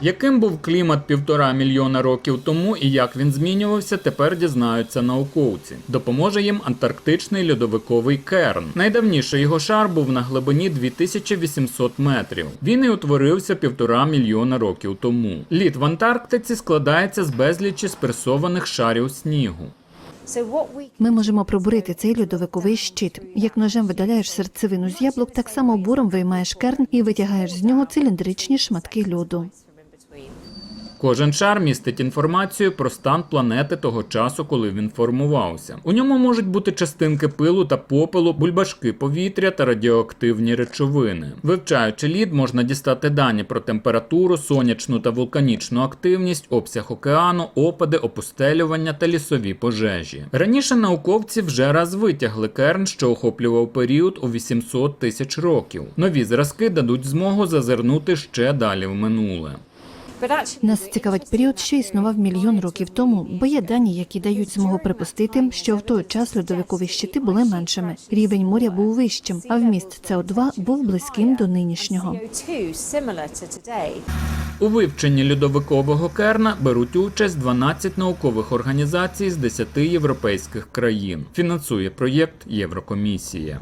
Яким був клімат півтора мільйона років тому і як він змінювався, тепер дізнаються науковці. Допоможе їм антарктичний льодовиковий керн. Найдавніший його шар був на глибині 2800 метрів. Він і утворився півтора мільйона років тому. Лід в Антарктиці складається з безлічі спресованих шарів снігу. Ми можемо пробурити цей льодовиковий щит. Як ножем видаляєш серцевину з яблук, так само буром виймаєш керн і витягаєш з нього циліндричні шматки льоду. Кожен шар містить інформацію про стан планети того часу, коли він формувався. У ньому можуть бути частинки пилу та попелу, бульбашки повітря та радіоактивні речовини. Вивчаючи лід, можна дістати дані про температуру, сонячну та вулканічну активність, обсяг океану, опади, опустелювання та лісові пожежі. Раніше науковці вже раз витягли керн, що охоплював період у 800 тисяч років. Нові зразки дадуть змогу зазирнути ще далі в минуле. Нас цікавить період, що існував мільйон років тому, бо є дані, які дають змогу припустити, що в той час льодовикові щити були меншими. Рівень моря був вищим, а вміст СО2 був близьким до нинішнього. CO2 similar to today. У вивченні льодовикового керна беруть участь 12 наукових організацій з 10 європейських країн. Фінансує проєкт Єврокомісія.